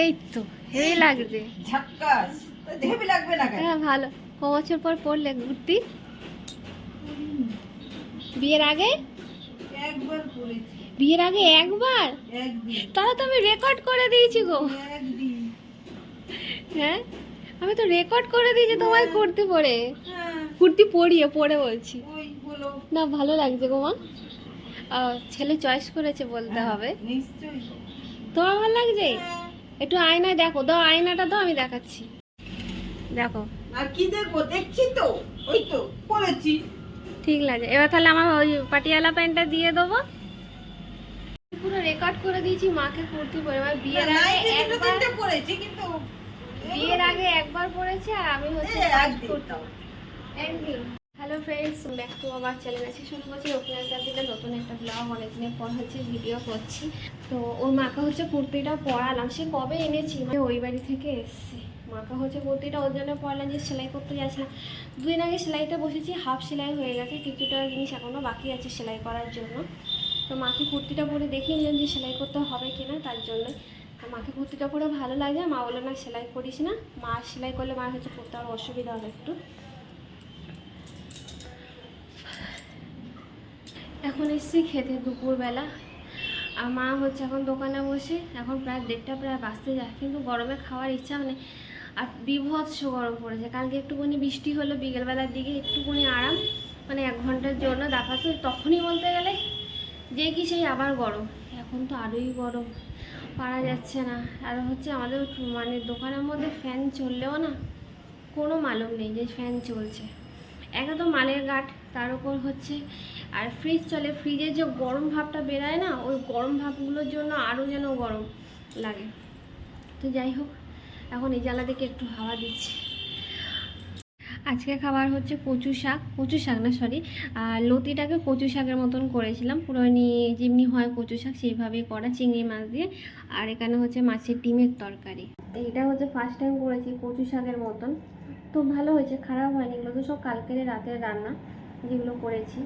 এই তো হেভি লাগছে। ঝাক্কাস। হেভি লাগবে না হ্যাঁ ভালো। ক বছর পর পড়লে ঘুরতি? বিয়ের আগে? একবার করেছি বিয়ের আগে একবার? তাহলে তো আমি রেকর্ড করে দিয়েছি গো। হ্যাঁ? আমি তো রেকর্ড করে দিয়েছি তোমার কুর্তি পরে। হ্যাঁ। কুর্তি পরিয়ে পরে বলছি। না ভালো লাগছে গো মা। ছেলে চয়েস করেছে বলতে হবে। তোমার ভালো লাগছে? হ্যাঁ। একটু আয়নায় দেখো দাও আয়নাটা দাও আমি দেখাচ্ছি। দেখো। আর কি দেখব? দেখছি তো। ওই তো পড়েছি। ঠিক লাগে। এবার তাহলে আমার ওই পাটিয়ালা প্যান্টটা দিয়ে দেবো। পুরো রেকর্ড করে দিয়েছি মাকে কুর্তি পরে আমার বিয়ের আগে একবার পড়েছি কিন্তু বিয়ের আগে একবার পরেছে আর আমি হচ্ছে কাজ করতাম একদিন। হ্যালো ফ্রেন্ডস ব্যাক টু আমার চ্যানেল আছে শুরু করছি ওপেনার দিকে নতুন একটা ব্লগ অনেকদিনের পর হচ্ছে ভিডিও করছি। তো ওর মাকে হচ্ছে কুর্তিটা পরালাম। সে কবে এনেছি? মানে ওই বাড়ি থেকে এসছে। মাকে হচ্ছে কুর্তিটা ওর জন্য পরালাম যে সেলাই করতে যাচ্ছিলাম। দুদিন আগে সেলাইতে বসেছি হাফ সেলাই হয়ে গেছে। কিছুটা জিনিস এখনও বাকি আছে সেলাই করার জন্য। তো মাকে কুর্তিটা পরে দেখিয়ে নিলাম যে সেলাই করতে হবে কিনা তার জন্য। মাকে কুর্তিটা পরে ভালো লাগে। মা বলল, না, সেলাই করিস না। মা সেলাই করলে মার হচ্ছে পড়তে আরও অসুবিধা হবে একটু। এখন এসছি খেতে দুপুরবেলা। আর মা হচ্ছে এখন দোকানে বসে, এখন প্রায় দেড়টা, প্রায় বাঁচতে যায়, কিন্তু গরমে খাওয়ার ইচ্ছা নেই। আর বিভৎস গরম পড়েছে, কালকে একটুখানি বৃষ্টি হলো, বিকেলবেলার দিকে একটুখানি আরাম মানে এক ঘণ্টার জন্য দেখাতো তখনই বলতে গেলে যে কি সেই আবার গরম। এখন তো আরোই গরম, পারা যাচ্ছে না। আর হচ্ছে আমাদের মানে দোকানের মধ্যে ফ্যান চললেও না, কোনো মালুম নেই যে ফ্যান চলছে। একে তো মালের গাঠ তার উপর হচ্ছে আর ফ্রিজ চলে। ফ্রিজের যে গরম ভাবটা বেরায় না, ওই গরম ভাবগুলোর জন্য আরও যেন গরম লাগে। তো যাই হোক, এখন এই জ্বালা থেকে একটু হাওয়া দিচ্ছে। আজকে খাবার হচ্ছে কচু শাক। কচু শাক না সরি লতিটাকে কচু শাকের মতন করেছিলাম। পুরোনি যেমনি হয় কচু শাক, সেইভাবেই করা চিংড়ি মাছ দিয়ে। আর এখানে হচ্ছে মাছের ডিমের তরকারি। এটা হচ্ছে ফার্স্ট টাইম করেছি কচু শাকের মতন। তো ভালো হয়েছে, খারাপ হয়নি। এগুলো তো সব কালকের রাতের রান্না যেগুলো করেছি।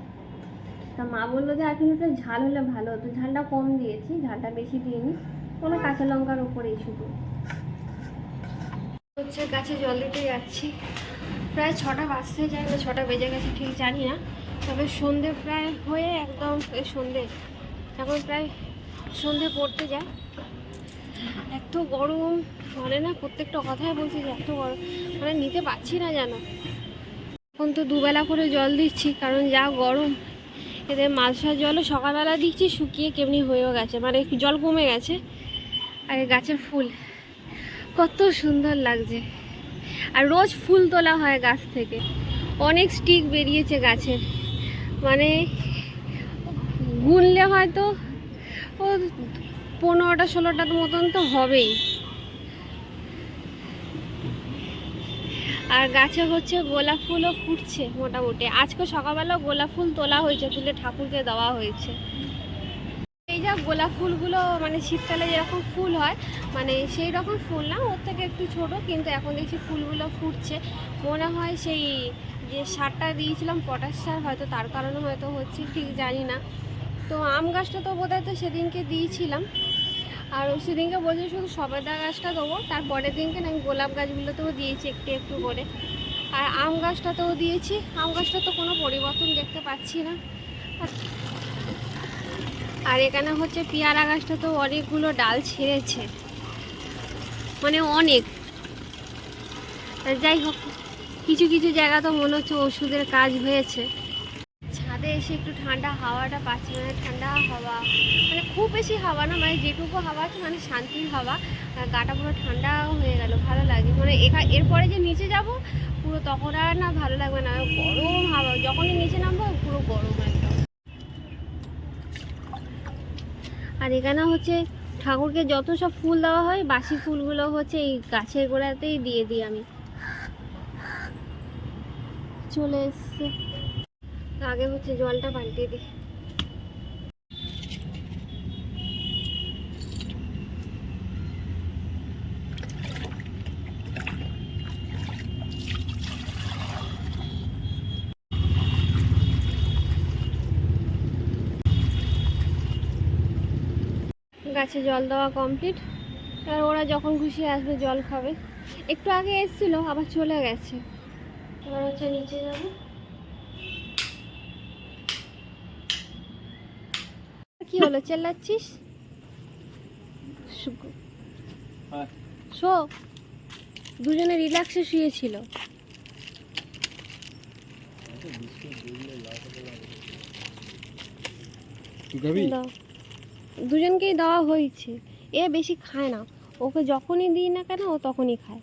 তা মা বলল যে, আর একটু ঝাল হলে ভালো হতো। ঝালটা কম দিয়েছি, ঝালটা বেশি দিইনি। কোনো কাঁচা লঙ্কার ওপরেই শুধু। হচ্ছে গাছে জল দিতে যাচ্ছি। প্রায় ছটা বাজতে যায় না ছটা বেজে গেছে, ঠিক জানি না। তবে সন্ধে প্রায় হয়ে একদম সন্ধে, এখন প্রায় সন্ধে পড়তে যায়। এত গরম মানে না প্রত্যেকটা কথাই বলছি যে, এত গরম মানে নিতে পারছি না যেন। এখন তো দুবেলা করে জল দিচ্ছি, কারণ যা গরম এদের মালসার জলও সকালবেলা দিচ্ছি শুকিয়ে কেমনি হয়েও গেছে। মানে একটু জল কমে গেছে। আর গাছের ফুল। কত সুন্দর লাগছে। আর রোজ ফুল তোলা হয় গাছ থেকে। অনেক স্টিক বেরিয়েছে গাছের মানে গুনলে হয়তো ও পনেরোটা, ষোলোটার মতন তো হবেই। আর গাছে হচ্ছে গোলাপ ফুলও ফুটছে মোটামুটি। আজকে সকালবেলা গোলাপ ফুল তোলা হয়েছে, তুলে ঠাকুরকে দেওয়া হয়েছে। এই যা গোলাপ ফুলগুলো মানে শীতকালে যেরকম ফুল হয় মানে সেই রকম ফুল না, ওর থেকে একটু ছোট, কিন্তু এখন দেখছি ফুলগুলো ফুটছে। মনে হয় সেই যে সারটা দিয়েছিলাম, পটাশ সার, হয়তো তার কারণে হয়তো হচ্ছে, ঠিক জানি না। তো আম গাছটা তো বোধহয় তো সেদিনকে দিয়েছিলাম। আর ওই সেদিনকে বলছি শুধু সবেদা গাছটা দেবো, তারপরের দিনকে আমি গোলাপ গাছগুলোতেও দিয়েছি একটু একটু করে। আর আম গাছটাতেও দিয়েছি, আম গাছটা তো কোনো পরিবর্তন দেখতে পাচ্ছি না। আর এখানে হচ্ছে পেয়ারা গাছটা তো অনেকগুলো ডাল ছেড়েছে। মানে অনেক। যাই হোক, কিছু কিছু জায়গা তো মনে হচ্ছে ওষুধের কাজ হয়েছে। ছাদে এসে একটু ঠান্ডা হাওয়াটা পাচ্ছি মানে ঠান্ডা হাওয়া মানে খুব বেশি হাওয়া না মানে যেটুকু হাওয়া আছে মানে শান্তির হাওয়া। গাটা পুরো ঠান্ডা হয়ে গেল, ভালো লাগে মানে এখা, এরপরে যে নিচে যাব, পুরো তখন আর না ভালো লাগবে না, গরম হাওয়া, যখনই নিচে নামবো, পুরো গরম একদম আর এখানে হচ্ছে ঠাকুরকে যত সব ফুল দেওয়া হয়, বাসি ফুলগুলো হচ্ছে এই গাছের গোড়াতেই দিয়ে দিই আমি। চলে এসছে। আগে হচ্ছে জলটা পাল্টিয়ে দিই। গাছে জল দেওয়া কমপ্লিট আর ওরা যখন খুশি আসবে জল খাবে। একটু আগে এসেছিল, আবার চলে গেছে। এবার হচ্ছে নিচে যাবে। কি হলো চেল্লাচ্ছিস? শো দুজনে রিল্যাক্সে শুয়েছিল। দুজনকেই দেওয়া হয়েছে। এ বেশি খায় না। ওকে যখনই দিই না কেন ও তখনই খায়।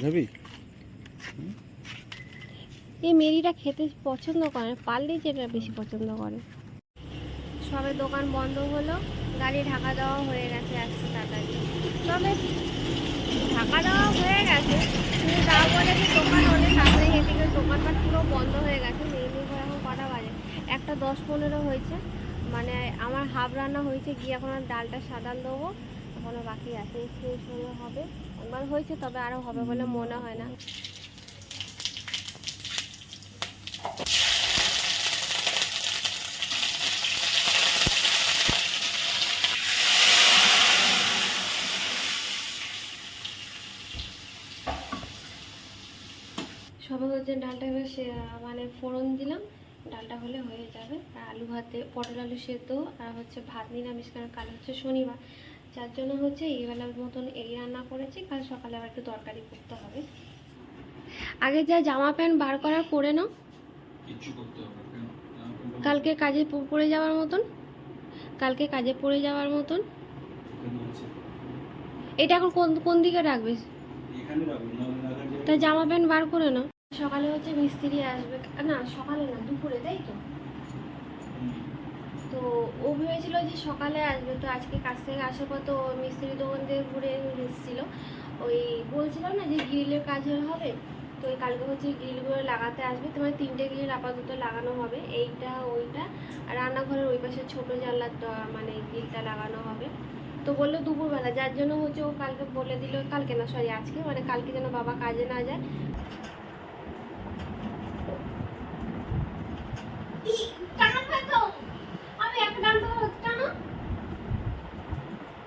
খাবি এই মেরিটা খেতে পছন্দ করে না পারলেই যেটা বেশি পছন্দ করে। সবে দোকান বন্ধ হলো, গাড়ি ঢাকা দেওয়া হয়ে গেছে আজকে তাড়াতাড়ি তবে ঢাকা দেওয়া হয়ে গেছে, কিন্তু তা বলে যে দোকান অনেক তাড়াতাড়ি হেঁটে গেলে দোকানপাট পুরো বন্ধ হয়ে গেছে মেরিনি করে এখন কটা বাজে? একটা দশ পনেরো হয়েছে মানে আমার হাফ রান্না হয়েছে, গিয়ে এখন আর ডালটা সাদাল দেবো এখনও বাকি আছে, সেই হলে হবে। একবার হয়েছে, তবে আরও হবে বলে মনে হয় না। সবে হচ্ছে ডালটা এবার সে- মানে ফোড়ন দিলাম ডালটা হলে হয়ে যাবে। আর আলু ভাতে পটল আলু সেদ্ধ আর হচ্ছে ভাত নিরামিষ কারণ কাল হচ্ছে শনিবার। যার জন্য হচ্ছে এই বেলার মতন এই রান্না করেছি কাল সকালে আবার একটু তরকারি করতে হবে। আগে যা জামা প্যান্ট বার করার করে নাও? কালকে কাজে পড়ে যাওয়ার মতন? কালকে কাজে পড়ে যাওয়ার মতন? এটা এখন কোন কোন দিকে রাখবে? তা জামা প্যান্ট বার করে নাও। সকালে হচ্ছে মিস্ত্রি আসবে, না, সকালে না, দুপুরে, তাই তো? তো ও ভেবেছিল যে সকালে আসবে, তো আজকে কাজ থেকে আসার পর তো মিস্ত্রি দোকান থেকে ঘুরে এসেছিল। ওই বলছিল না যে গ্রিলের কাজ হবে, তো ওই কালকে হচ্ছে গ্রিলগুলো লাগাতে আসবে তোমার তিনটে গ্রিল আপাতত লাগানো হবে, এইটা, ওইটা, আর রান্নাঘরের ওই পাশে ছোটো জানলার মানে গ্রিলটা লাগানো হবে। তো বলল দুপুরবেলা, যার জন্য হচ্ছে ও কালকে বলে দিল, কালকে না সরি আজকে মানে কালকে যেন বাবা কাজে না যায় আমি একটা টানতে পারব টানো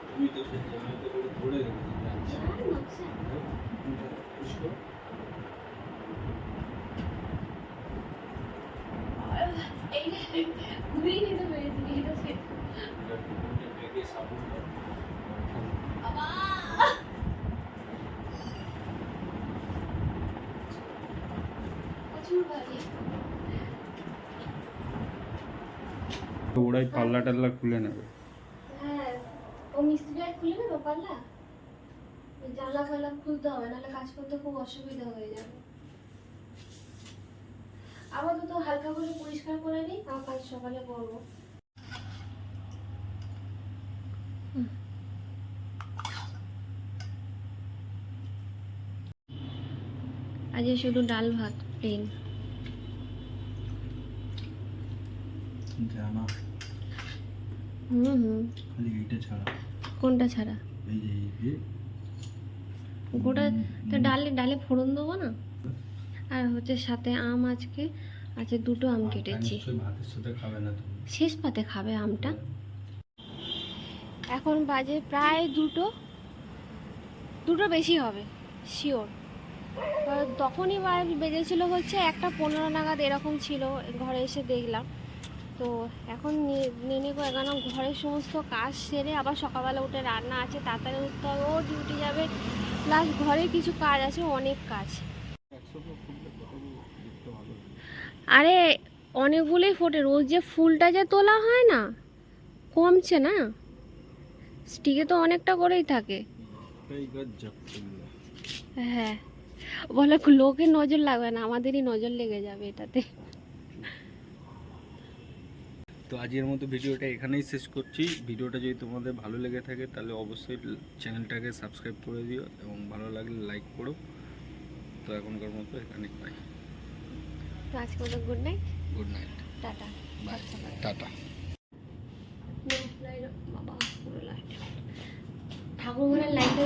তুমি তো সেই জায়গাতে করে ধরে রেখেছি, যাচ্ছি। এটা push করো। এটা দুটোকে বেঁকে সাবুন দাও। তো ওরাই পাল্লা টাল্লা খুলে নেবে। হ্যাঁ ও মিস্ত্রি আর খুলে নেবে পাল্লা? জানলা ফাল্লা খুলতে হবে নাহলে কাজ করতে খুব অসুবিধা হয়ে যাবে। আপাতত হালকা করে পরিষ্কার করে নিই তাও কাল সকালে করব। আজকে শুধু ডাল ভাত প্লেন। জানা হুম হুম। খালি এইটা ছাড়া। কোনটা ছাড়া? এই যে এই যে। গোটা তো ডালে ডালে ফোড়ন দেবো না? আর হচ্ছে সাথে আম আজকে আছে দুটো আম কেটেছি। শেষ পাতে খাবে আমটা। এখন বাজে প্রায় দুটো। দুটো বেশি হবে শিওর তখনই বেজেছিল হচ্ছে একটা পনেরো নাগাদ এরকম ছিল ঘরে এসে দেখলাম। তো এখন নেনে এখানে ঘরের সমস্ত কাজ সেরে আবার সকালবেলা উঠে রান্না আছে, তাড়াতাড়ি উঠতে হবে, ও ডিউটি যাবে। প্লাস ঘরে কিছু কাজ আছে, অনেক কাজ। আরে অনেকগুলোই ফোটে, রোজ যে ফুলটা যে তোলা হয় না, কমছে না? স্টিকে তো অনেকটা করেই থাকে। হ্যাঁ। বলে, লোকের নজর লাগবে না, আমাদেরই নজর লেগে যাবে এটাতে। তো আজকের মতো ভিডিওটা এখানেই শেষ করছি। ভিডিওটা যদি তোমাদের ভালো লেগে থাকে তাহলে অবশ্যই চ্যানেলটাকে সাবস্ক্রাইব করে দিও এবং ভালো লাগলে লাইক করো। তো এখনকার মতো এখানে বাই তো আজকে good night good night tata. Bye আচ্ছা. টাটা। ঠাকুর ঘরের লাইটটা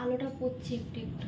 আলোটা পড়ছে একটু একটু।